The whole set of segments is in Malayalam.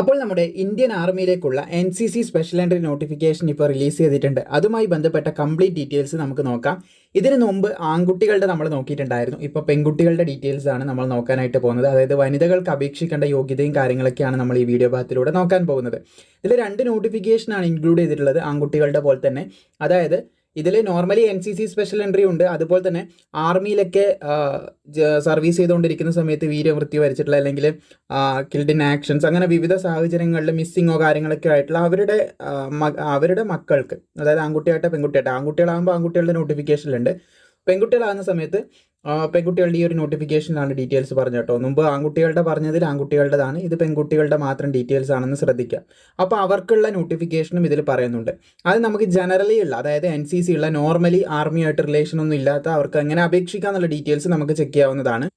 അപ്പോൾ നമ്മുടെ Indian ആർമിയിലേക്കുള്ള N C C special entry notification ഇപ്പോൾ റിലീസ് ചെയ്തിട്ടുണ്ട്. അതുമായി ബന്ധപ്പെട്ട കംപ്ലീറ്റ് ഡീറ്റെയിൽസ് നമുക്ക് നോക്കാം. ഇതിനു മുമ്പ് ആൺകുട്ടികളുടെ നമ്മൾ നോക്കിയിട്ടുണ്ടായിരുന്നു. ഇപ്പോൾ പെൺകുട്ടികളുടെ ഡീറ്റെയിൽസ് ആണ് നമ്മൾ നോക്കാനായിട്ട് പോകുന്നത്. അതായത് വനിതകൾക്ക് അപേക്ഷിക്കേണ്ട യോഗ്യതയും കാര്യങ്ങളൊക്കെയാണ് നമ്മൾ ഈ വീഡിയോ ഭാഗത്തിലൂടെ നോക്കാൻ പോകുന്നത്. ഇതിൽ രണ്ട് നോട്ടിഫിക്കേഷനാണ് ഇൻക്ലൂഡ് ചെയ്തിട്ടുള്ളത് ആൺകുട്ടികളുടെ പോലെ തന്നെ. അതായത് ഇതിൽ normally N C C special entry ഉണ്ട്. അതുപോലെ തന്നെ ആർമിയിലൊക്കെ സർവീസ് ചെയ്തുകൊണ്ടിരിക്കുന്ന സമയത്ത് വീരവൃത്തി വരച്ചിട്ടുള്ള അല്ലെങ്കിൽ കിൽഡ് ഇൻ ആക്ഷൻസ് അങ്ങനെ വിവിധ സാഹചര്യങ്ങളിൽ മിസ്സിങ്ങോ കാര്യങ്ങളൊക്കെ ആയിട്ടുള്ള അവരുടെ അവരുടെ മക്കൾക്ക് അതായത് ആൺകുട്ടിയായിട്ട് പെൺകുട്ടിയായിട്ട് ആൺകുട്ടികളാകുമ്പോൾ ആൺകുട്ടികളുടെ നോട്ടിഫിക്കേഷനിലുണ്ട് പെൺകുട്ടികളാകുന്ന സമയത്ത് പെൺകുട്ടികളുടെ ഈ ഒരു നോട്ടിഫിക്കേഷനിലാണ് ഡീറ്റെയിൽസ് പറഞ്ഞു കേട്ടോ. മുമ്പ് ആൺകുട്ടികളുടെ പറഞ്ഞതിൽ ആൺകുട്ടികളുടേതാണ് ഇത് പെൺകുട്ടികളുടെ മാത്രം ഡീറ്റെയിൽസ് ആണെന്ന് ശ്രദ്ധിക്കുക. അപ്പോൾ അവർക്കുള്ള നോട്ടിഫിക്കേഷനും ഇതിൽ പറയുന്നുണ്ട്. അത് നമുക്ക് ജനറലി ഉള്ള അതായത് എൻ സി സി ഉള്ള നോർമലി ആർമിയായിട്ട് റിലേഷൻ ഒന്നും ഇല്ലാത്ത അവർക്ക് എങ്ങനെ അപേക്ഷിക്കാന്നുള്ള ഡീറ്റെയിൽസ് നമുക്ക് ചെക്ക് ചെയ്യാവുന്നതാണ്.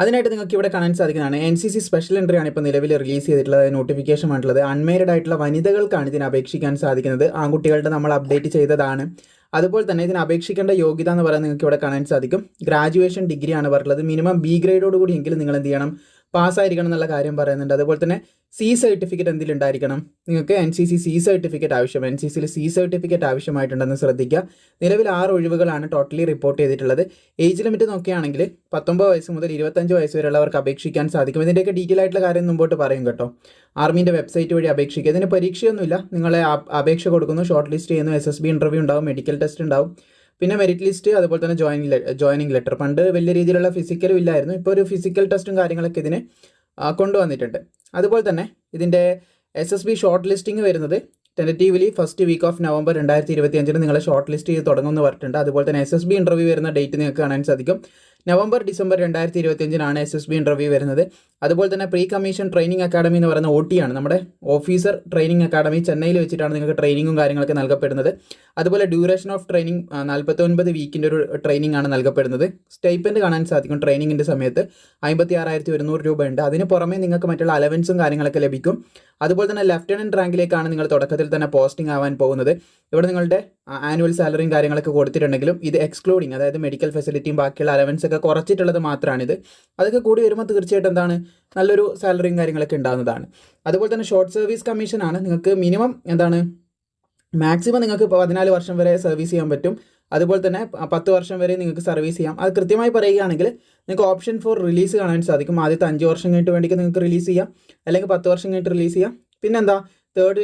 അതിനായിട്ട് നിങ്ങൾക്ക് ഇവിടെ കാണാൻ സാധിക്കുന്നതാണ്. N C C special entry ആണ് ഇപ്പോൾ നിലവിൽ റിലീസ് ചെയ്തിട്ടുള്ളത്. നോട്ടിഫിക്കേഷൻ ആയിട്ടുള്ളത് അൺമേരിഡ് ആയിട്ടുള്ള വനിതകൾക്കാണ് ഇതിന് അപേക്ഷിക്കാൻ സാധിക്കുന്നത്. ആൺകുട്ടികളുടെ നമ്മൾ അപ്ഡേറ്റ് ചെയ്തതാണ്. അതുപോലെ തന്നെ ഇതിന് അപേക്ഷിക്കേണ്ട യോഗ്യത എന്ന് പറയുന്നത് നിങ്ങൾക്ക് ഇവിടെ കാണാൻ സാധിക്കും. ഗ്രാജുവേഷൻ ഡിഗ്രി ആണ് പറഞ്ഞത് മിനിമം ബി ഗ്രേഡോട് കൂടി എങ്കിലും നിങ്ങൾ എന്ത് ചെയ്യണം? പാസ്സായിരിക്കണം എന്നുള്ള കാര്യം പറയുന്നുണ്ട്. അതുപോലെ തന്നെ സി സർട്ടിഫിക്കറ്റ് എന്തെങ്കിലും ഉണ്ടായിരിക്കണം. നിങ്ങൾക്ക് N C C C certificate ആവശ്യം എൻ സി സിയിൽ സി സർട്ടിഫിക്കറ്റ് ആവശ്യമായിട്ടുണ്ടെന്ന് ശ്രദ്ധിക്കുക. നിലവിൽ ആറ് ഒഴിവുകളാണ് ടോട്ടലി റിപ്പോർട്ട് ചെയ്തിട്ടുള്ളത്. ഏജ് ലിമിറ്റ് നോക്കുകയാണെങ്കിൽ പത്തൊമ്പത് വയസ്സ് മുതൽ ഇരുപത്തഞ്ച് വയസ്സ് വരെയുള്ളവർക്ക് അപേക്ഷിക്കാൻ സാധിക്കും. ഇതിന്റെയൊക്കെ ഡീറ്റെയിൽ ആയിട്ടുള്ള കാര്യം മുമ്പോട്ട് പറയും കേട്ടോ. ആർമീന്റെ വെബ്സൈറ്റ് വഴി അപേക്ഷിക്കുക. ഇതിന് പരീക്ഷയൊന്നുമില്ല. നിങ്ങളെ അപേക്ഷ കൊടുക്കുന്നു. ഷോർട്ട് ലിസ്റ്റ് ചെയ്യുന്നു. എസ് എസ് ബി ഇന്റർവ്യൂ ഉണ്ടാവും. മെഡിക്കൽ ടെസ്റ്റ് ഉണ്ടാവും. പിന്നെ മെറിറ്റ് ലിസ്റ്റ് അതുപോലെ തന്നെ ജോയിനിങ് ജോയിനിങ് ലെറ്റർ പണ്ട് വലിയ രീതിയിലുള്ള ഫിസിക്കലും ഇല്ലായിരുന്നു. ഇപ്പോൾ ഒരു ഫിസിക്കൽ ടെസ്റ്റും കാര്യങ്ങളൊക്കെ ഇതിന് കൊണ്ടുവന്നിട്ടുണ്ട്. അതുപോലെ തന്നെ ഇതിന്റെ S S B short listing വരുന്നത് tentatively first week of November രണ്ടായിരത്തി ഇരുപത്തി അഞ്ചിന് നിങ്ങളെ ഷോർട്ട് ലിസ്റ്റ് ചെയ്ത് തുടങ്ങുമെന്ന് പറഞ്ഞിട്ടുണ്ട്. അതുപോലെ തന്നെ എസ് എസ് ബി ഇന്റർവ്യൂ വരുന്ന ഡേറ്റ് നിങ്ങൾക്ക് കാണാൻ സാധിക്കും. നവംബർ ഡിസംബർ രണ്ടായിരത്തി ഇരുപത്തി അഞ്ചിനാണ് എസ് എസ് ബി ഇന്റർവ്യൂ വരുന്നത്. അതുപോലെ തന്നെ പ്രീ കമ്മീഷൻ ട്രെയിനിങ് അക്കാഡമി എന്ന് പറയുന്ന ഒ ആണ്. നമ്മുടെ ഓഫീസർ ട്രെയിനിങ് അക്കാഡമി ചെന്നൈയിൽ വെച്ചിട്ടാണ് നിങ്ങൾക്ക് ട്രെയിനിങ്ങും കാര്യങ്ങളൊക്കെ നൽകപ്പെടുന്നത്. അതുപോലെ ഡ്യൂറേഷൻ ഓഫ് ട്രെയിനിങ് നാൽപ്പത്തൊൻപത് വീക്കിന്റെ ഒരു ട്രെയിനിങ് ആണ് നൽകപ്പെടുന്നത്. സ്റ്റൈപ്പൻഡ് കാണാൻ സാധിക്കും ട്രെയിനിങ്ങിന്റെ സമയത്ത്. അമ്പത്തി ആറായിരത്തി ഒരുന്നൂറ് രൂപ ഉണ്ട് അതിന് പുറമേ നിങ്ങൾക്ക് മറ്റുള്ള അലവൻസും കാര്യങ്ങളൊക്കെ ലഭിക്കും. അതുപോലെ തന്നെ ലെഫ്റ്റനന്റ് റാങ്കിലേക്കാണ് നിങ്ങൾ തുടക്കത്തിൽ തന്നെ പോസ്റ്റിംഗ് ആവാൻ പോകുന്നത്. ഇവിടെ നിങ്ങളുടെ ആനുവൽ സാലറിയും കാര്യങ്ങളൊക്കെ കൊടുത്തിട്ടുണ്ടെങ്കിലും ഇത് എക്സ്ക്ലൂഡിങ് അതായത് മെഡിക്കൽ ഫെസിലിറ്റിയും ബാക്കിയുള്ള അലവൻസ് ഒക്കെ കുറച്ചിട്ടുള്ളത് മാത്രമാണിത് അതൊക്കെ കൂടി വരുമ്പോൾ തീർച്ചയായിട്ടും എന്താണ് നല്ലൊരു സാലറിയും കാര്യങ്ങളൊക്കെ ഉണ്ടാകുന്നതാണ് അതുപോലെ തന്നെ ഷോർട്ട് സർവീസ് കമ്മീഷനാണ് നിങ്ങൾക്ക് മിനിമം എന്താണ് മാക്സിമം നിങ്ങൾക്ക് ഇപ്പോൾ പതിനാല് വർഷം വരെ സർവീസ് ചെയ്യാൻ പറ്റും. അതുപോലെ തന്നെ പത്ത് വർഷം വരെ നിങ്ങൾക്ക് സർവീസ് ചെയ്യാം. അത് കൃത്യമായി പറയുകയാണെങ്കിൽ നിങ്ങൾക്ക് ഓപ്ഷൻ ഫോർ റിലീസ് കാണാൻ സാധിക്കും. ആദ്യത്തെ അഞ്ച് വർഷം കഴിഞ്ഞിട്ട് വേണ്ടിയിട്ട് നിങ്ങൾക്ക് റിലീസ് ചെയ്യാം. അല്ലെങ്കിൽ പത്ത് വർഷം കഴിഞ്ഞിട്ട് റിലീസ് ചെയ്യാം. പിന്നെന്താ തേർഡ്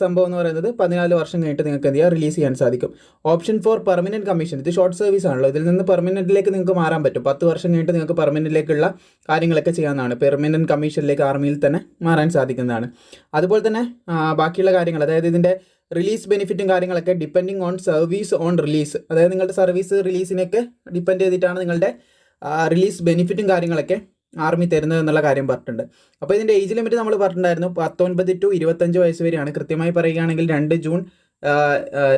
സംഭവം എന്ന് പറയുന്നത് പതിനാല് വർഷം കഴിഞ്ഞിട്ട് നിങ്ങൾക്ക് എന്ത് ചെയ്യാം? റിലീസ് ചെയ്യാൻ സാധിക്കും. ഓപ്ഷൻ ഫോർ പെർമനന്റ് കമ്മീഷൻ ഇത് ഷോർട്ട് സർവീസ് ആണല്ലോ. ഇതിൽ നിന്ന് പെർമനന്റിലേക്ക് നിങ്ങൾക്ക് മാറാൻ പറ്റും. പത്ത് വർഷം കഴിഞ്ഞിട്ട് നിങ്ങൾക്ക് പെർമനന്റിലേക്കുള്ള കാര്യങ്ങളൊക്കെ ചെയ്യാവുന്നതാണ്. പെർമനന്റ് കമ്മീഷനിലേക്ക് ആർമിയിൽ തന്നെ മാറാൻ സാധിക്കുന്നതാണ്. അതുപോലെ തന്നെ ബാക്കിയുള്ള കാര്യങ്ങൾ അതായത് ഇതിന്റെ റിലീസ് ബെനിഫിറ്റും കാര്യങ്ങളൊക്കെ depending on service on release അതായത് നിങ്ങളുടെ സർവീസ് റിലീസിനൊക്കെ ഡിപ്പെൻഡ് ചെയ്തിട്ടാണ് നിങ്ങളുടെ റിലീസ് ബെനിഫിറ്റും കാര്യങ്ങളൊക്കെ ആർമി തരുന്നത് എന്നുള്ള കാര്യം പറഞ്ഞിട്ടുണ്ട്. അപ്പോൾ ഇതിന്റെ ഏജ് ലിമിറ്റ് നമ്മൾ പറഞ്ഞിട്ടുണ്ടായിരുന്നു പത്തൊൻപത് ടു ഇരുപത്തഞ്ച് വയസ്സ് വരെയാണ്. കൃത്യമായി പറയുകയാണെങ്കിൽ രണ്ട് ജൂൺ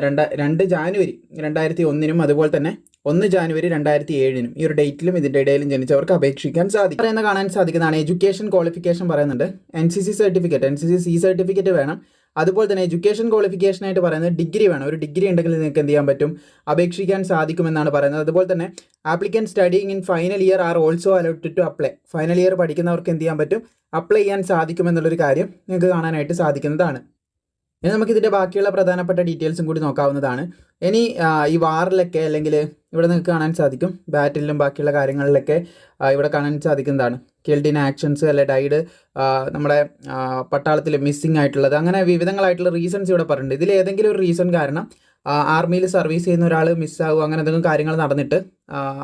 രണ്ട രണ്ട് ജാനുവരി രണ്ടായിരത്തി ഒന്നിനും അതുപോലെ തന്നെ ഒന്ന് ജാനുവരി രണ്ടായിരത്തി ഏഴിനും ഈ ഒരു ഡേറ്റിലും ഇതിന്റെ ഇടയിലും ജനിച്ചവർക്ക് അപേക്ഷിക്കാൻ സാധിക്കും. പറയുന്ന കാണാൻ സാധിക്കുന്നതാണ്. എഡ്യൂക്കേഷൻ ക്വാളിഫിക്കേഷൻ പറയുന്നുണ്ട്. N C C certificate N C C C certificate വേണം. അതുപോലെ തന്നെ എഡ്യൂക്കേഷൻ ക്വാളിഫിക്കേഷൻ ആയിട്ട് പറയുന്നത് ഡിഗ്രി വേണം. ഒരു ഡിഗ്രി ഉണ്ടെങ്കിൽ നിങ്ങൾക്ക് എന്ത് ചെയ്യാൻ പറ്റും? അപേക്ഷിക്കാൻ സാധിക്കുമെന്നാണ് പറയുന്നത്. അതുപോലെ തന്നെ applicants studying in final year are also allotted to apply final year പഠിക്കുന്നവർക്ക് എന്ത് ചെയ്യാൻ പറ്റും? അപ്ലൈ ചെയ്യാൻ സാധിക്കുമെന്നുള്ളൊരു കാര്യം നിങ്ങൾക്ക് കാണാനായിട്ട് സാധിക്കുന്നതാണ്. ഇനി നമുക്ക് ഇതിന്റെ ബാക്കിയുള്ള പ്രധാനപ്പെട്ട ഡീറ്റെയിൽസും കൂടി നോക്കാവുന്നതാണ്. ഇനി ഈ വാറിലൊക്കെ അല്ലെങ്കിൽ ഇവിടെ നിങ്ങൾക്ക് കാണാൻ സാധിക്കും ബാറ്റിലും ബാക്കിയുള്ള കാര്യങ്ങളിലൊക്കെ ഇവിടെ കാണാൻ സാധിക്കുന്നതാണ്. കിൽഡ് ഇൻ ആക്ഷൻസ് അല്ലെ ഡൈഡ് നമ്മുടെ പട്ടാളത്തിൽ മിസ്സിംഗ് ആയിട്ടുള്ളത്. അങ്ങനെ വിവിധങ്ങളായിട്ടുള്ള റീസൺസ് ഇവിടെ പറഞ്ഞിട്ടുണ്ട്. ഇതിൽ ഏതെങ്കിലും ഒരു റീസൺ കാരണം ആർമിയിൽ സർവീസ് ചെയ്യുന്ന ഒരാൾ മിസ്സാകും അങ്ങനെ എന്തെങ്കിലും കാര്യങ്ങൾ നടന്നിട്ട്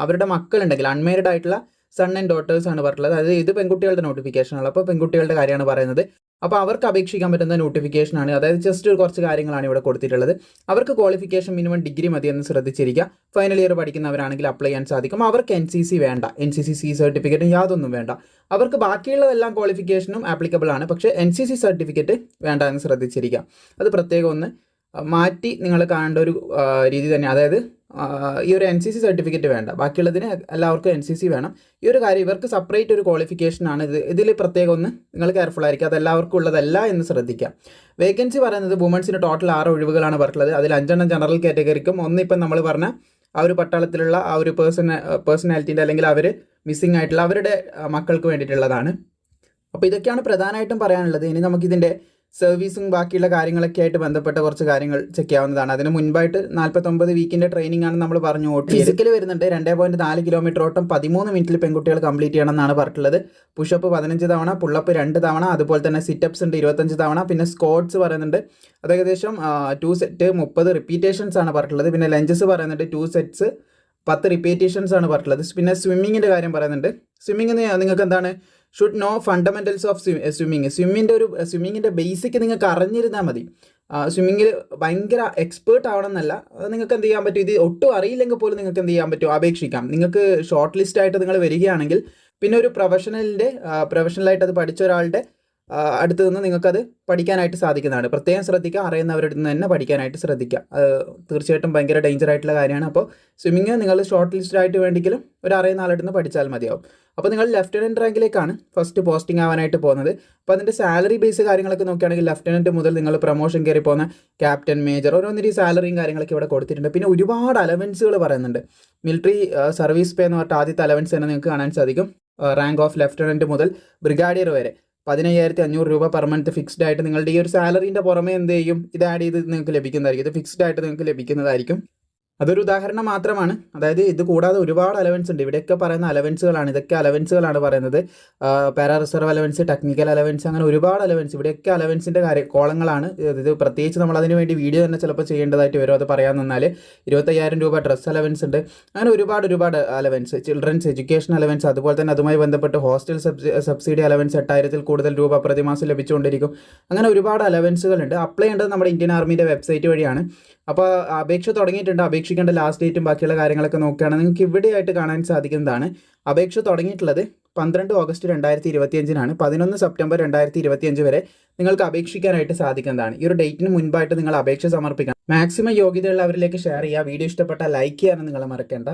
അവരുടെ മക്കളുണ്ടെങ്കിൽ അൺമേരിഡ് ആയിട്ടുള്ള സൺ ആൻഡ് ഡോട്ടേഴ്സ് ആണ് പറഞ്ഞിട്ടുള്ളത്. അതായത് ഇത് പെൺകുട്ടികളുടെ നോട്ടിഫിക്കേഷനാണ് അപ്പോൾ പെൺകുട്ടികളുടെ കാര്യമാണ് പറയുന്നത്. അപ്പോൾ അവർക്ക് അപേക്ഷിക്കാൻ പറ്റുന്ന നോട്ടിഫിക്കേഷനാണ് അതായത് ജസ്റ്റ് കുറച്ച് കാര്യങ്ങളാണ് ഇവിടെ കൊടുത്തിട്ടുള്ളത്. അവർക്ക് ക്വാളിഫിക്കേഷൻ മിനിമം ഡിഗ്രി മതി എന്ന് ശ്രദ്ധിച്ചിരിക്കുക. ഫൈനൽ ഇയർ പഠിക്കുന്നവരാണെങ്കിൽ അപ്ലൈ ചെയ്യാൻ സാധിക്കും. അവർക്ക് എൻ സി സി വേണ്ട. എൻ സി സി സി സർട്ടിഫിക്കറ്റും യാതൊന്നും വേണ്ട. അവർക്ക് ബാക്കിയുള്ളതെല്ലാം ക്വാളിഫിക്കേഷനും ആപ്ലിക്കബിൾ ആണ്. പക്ഷേ എൻ സി സി സർട്ടിഫിക്കറ്റ് വേണ്ട എന്ന് ശ്രദ്ധിച്ചിരിക്കുക. അത് പ്രത്യേകം ഒന്ന് മാറ്റി നിങ്ങൾ കാണേണ്ട ഒരു രീതി തന്നെ. അതായത് ഈ ഒരു എൻ സി സി സർട്ടിഫിക്കറ്റ് വേണ്ട. ബാക്കിയുള്ളതിന് എല്ലാവർക്കും എൻ സി സി വേണം. ഈ ഒരു കാര്യം ഇവർക്ക് സെപ്പറേറ്റ് ഒരു ക്വാളിഫിക്കേഷൻ ആണ്. ഇത് ഇതിൽ പ്രത്യേകം ഒന്ന് നിങ്ങൾ കെയർഫുൾ ആയിരിക്കുക അത് എല്ലാവർക്കും ഉള്ളതല്ല എന്ന് ശ്രദ്ധിക്കാം. വേക്കൻസി പറയുന്നത് വുമൻസിന് ടോട്ടൽ ആറ് ഒഴിവുകളാണ് പറഞ്ഞിട്ടുള്ളത്. അതിൽ അഞ്ചെണ്ണം ജനറൽ കാറ്റഗറിക്കും ഒന്ന് ഇപ്പം നമ്മൾ പറഞ്ഞ ആ ഒരു പട്ടാളത്തിലുള്ള ആ ഒരു പേഴ്സണ പേഴ്സണാലിറ്റീന്റെ അല്ലെങ്കിൽ അവർ മിസ്സിംഗ് ആയിട്ടുള്ള അവരുടെ മക്കൾക്ക് വേണ്ടിയിട്ടുള്ളതാണ്. അപ്പോൾ ഇതൊക്കെയാണ് പ്രധാനമായിട്ടും പറയാനുള്ളത്. ഇനി നമുക്കിതിന്റെ സർവീസും ബാക്കിയുള്ള കാര്യങ്ങളൊക്കെ ആയിട്ട് ബന്ധപ്പെട്ട കുറച്ച് കാര്യങ്ങൾ ചെക്ക് ചെയ്യാവുന്നതാണ്. അതിന് മുൻപായിട്ട് നാൽപ്പത്തൊമ്പത് വീക്കിന്റെ ട്രെയിനിങ് ആണ് നമ്മൾ പറഞ്ഞു ഓട്ട് ഫിസിക്കൽ വരുന്നുണ്ട്. രണ്ടേ പോയിന്റ് നാല് കിലോമീറ്റർ ഓട്ടം പതിമൂന്ന് മിനിറ്റിൽ പെൺകുട്ടികൾ കംപ്ലീറ്റ് ചെയ്യണം എന്നാണ് പറഞ്ഞിട്ടുള്ളത്. പുഷപ്പ് പതിനഞ്ച് തവണ പുള്ളപ്പ് രണ്ട് തവണ അതുപോലെ തന്നെ സിറ്റപ്സ് ഉണ്ട് ഇരുപത്തഞ്ച് തവണ പിന്നെ സ്കോട്ട്സ് പറയുന്നുണ്ട്. അത് ഏകദേശം ടു സെറ്റ് മുപ്പത് റിപ്പീറ്റേഷൻസ് ആണ് പറഞ്ഞിട്ടുള്ളത്. പിന്നെ ലഞ്ചസ് പറയുന്നുണ്ട് ടു സെറ്റ്സ് പത്ത് റിപ്പീറ്റേഷൻസ് ആണ് പറഞ്ഞിട്ടുള്ളത്. പിന്നെ സ്വിമ്മിങ്ങിന്റെ കാര്യം പറയുന്നുണ്ട്. സ്വിമ്മിങ് നിങ്ങൾക്ക് എന്താണ് should know fundamentals of swimming സ്വിമ്മിന്റെ ഒരു സ്വിമ്മിങ്ങിന്റെ ബേസിക് നിങ്ങൾക്ക് അറിഞ്ഞിരുന്നാൽ മതി. സ്വിമ്മിങ്ങിൽ ഭയങ്കര എക്സ്പേർട്ട് ആവണം അത് നിങ്ങൾക്ക് എന്ത് ചെയ്യാൻ പറ്റും? ഇത് ഒട്ടും അറിയില്ലെങ്കിൽ പോലും നിങ്ങൾക്ക് എന്ത് ചെയ്യാൻ പറ്റും? അപേക്ഷിക്കാം. നിങ്ങൾക്ക് ഷോർട്ട് ലിസ്റ്റ് ആയിട്ട് നിങ്ങൾ വരികയാണെങ്കിൽ പിന്നെ ഒരു പ്രൊഫഷണലിന്റെ പ്രൊഫഷണലായിട്ട് അത് പഠിച്ച ഒരാളുടെ അടുത്ത് നിന്ന് നിങ്ങൾക്കത് പഠിക്കാനായിട്ട് സാധിക്കുന്നതാണ്. പ്രത്യേകം ശ്രദ്ധിക്കുക. അറിയുന്നവരുടെ നിന്ന് തന്നെ പഠിക്കാനായിട്ട് ശ്രദ്ധിക്കുക. തീർച്ചയായിട്ടും ഭയങ്കര ഡേഞ്ചർ ആയിട്ടുള്ള കാര്യമാണ്. അപ്പോൾ സ്വിമ്മിങ് നിങ്ങൾ ഷോർട്ട് ലിസ്റ്റ് ആയിട്ട് വേണ്ടെങ്കിലും ഒരു അറിയുന്ന ആളുടെ നിന്ന് പഠിച്ചാൽ മതിയാവും. അപ്പോൾ നിങ്ങൾ ലെഫ്റ്റനന്റ് റാങ്കിലേക്കാണ് ഫസ്റ്റ് പോസ്റ്റിംഗ് ആവാനായിട്ട് പോകുന്നത്. അപ്പോൾ അതിന്റെ സാലറി ബേസ് കാര്യങ്ങളൊക്കെ നോക്കുകയാണെങ്കിൽ ലെഫ്റ്റനന്റ് മുതൽ നിങ്ങൾ പ്രൊമോഷൻ കയറി പോകുന്ന ക്യാപ്റ്റൻ മേജർ ഓരോന്നിരി സാലറിയും കാര്യങ്ങളൊക്കെ ഇവിടെ കൊടുത്തിട്ടുണ്ട്. പിന്നെ ഒരുപാട് അലവൻസുകൾ പറയുന്നുണ്ട്. മിലിറ്ററി സർവീസ് പേ എന്ന് പറഞ്ഞിട്ട് ആദ്യത്തെ അലവൻസ് തന്നെ നിങ്ങൾക്ക് കാണാൻ സാധിക്കും. റാങ്ക് ഓഫ് ലെഫ്റ്റനന്റ് മുതൽ ബ്രിഗാഡിയർ വരെ. പതിനയ്യായിരത്തി അഞ്ഞൂറ് രൂപ പെർ മന്ത് ഫിക്സ്ഡ് ആയിട്ട് നിങ്ങളുടെ ഈ ഒരു സാലറീന്റെ പുറമെ എന്ത് ചെയ്യും? ഇത് ആഡ് ചെയ്ത് നിങ്ങൾക്ക് ലഭിക്കുന്നതായിരിക്കും. ഇത് ഫിക്സ്ഡ് ആയിട്ട് നിങ്ങൾക്ക് ലഭിക്കുന്നതായിരിക്കും. അതൊരു ഉദാഹരണം മാത്രമാണ്. അതായത് ഇത് കൂടാതെ ഒരുപാട് അലവൻസ് ഉണ്ട്. ഇവിടെയൊക്കെ പറയുന്ന അലവൻസുകളാണ് ഇതൊക്കെ അലവൻസുകളാണ് പറയുന്നത്. Para reserve allowance technical allowance അങ്ങനെ ഒരുപാട് അലവൻസ് ഇവിടെയൊക്കെ അലവൻസിന്റെ കാര്യ കോളങ്ങളാണ്. ഇത് പ്രത്യേകിച്ച് നമ്മൾ അതിന് വേണ്ടി വീഡിയോ തന്നെ ചിലപ്പോൾ ചെയ്യേണ്ടതായിട്ട് വരും. അത് പറയാൻ നിന്നാൽ ഇരുപത്തയ്യായിരം രൂപ ഡ്രസ് അലവൻസ് ഉണ്ട്. അങ്ങനെ ഒരുപാട് ഒരുപാട് അലവൻസ് ചിൽഡ്രൻസ് എഡ്യൂക്കേഷൻ അലവൻസ് അതുപോലെ തന്നെ അതുമായി ബന്ധപ്പെട്ട് ഹോസ്റ്റൽ സബ്സിഡി അലവൻസ് എട്ടായിരത്തിൽ കൂടുതൽ രൂപ പ്രതിമാസം ലഭിച്ചുകൊണ്ടിരിക്കും. അങ്ങനെ ഒരുപാട് അലവൻസുകളുണ്ട് അപ്ലൈ ചെയ്യേണ്ടത് നമ്മുടെ ഇന്ത്യൻ ആർമിയുടെ വെബ്സൈറ്റ് വഴിയാണ്. അപ്പോൾ അപേക്ഷ തുടങ്ങിയിട്ടുണ്ട്. അപേക്ഷിക്കേണ്ട ലാസ്റ്റ് ഡേറ്റും ബാക്കിയുള്ള കാര്യങ്ങളൊക്കെ നോക്കുകയാണെങ്കിൽ നിങ്ങൾക്ക് ഇവിടെയായിട്ട് കാണാൻ സാധിക്കുന്നതാണ്. അപേക്ഷ തുടങ്ങിയിട്ടുള്ളത് പന്ത്രണ്ട് ഓഗസ്റ്റ് രണ്ടായിരത്തി ഇരുപത്തിയഞ്ചിനാണ് പതിനൊന്ന് സെപ്റ്റംബർ രണ്ടായിരത്തി ഇരുപത്തിയഞ്ച് വരെ നിങ്ങൾക്ക് അപേക്ഷിക്കാനായിട്ട് സാധിക്കുന്നതാണ്. ഈ ഒരു ഡേറ്റിന് മുൻപായിട്ട് നിങ്ങൾ അപേക്ഷ സമർപ്പിക്കണം. മാക്സിമം യോഗ്യതയുള്ളവരിലേക്ക് ഷെയർ ചെയ്യുക. വീഡിയോ ഇഷ്ടപ്പെട്ടാൽ ലൈക്ക് ചെയ്യാനും നിങ്ങൾ മറക്കേണ്ട.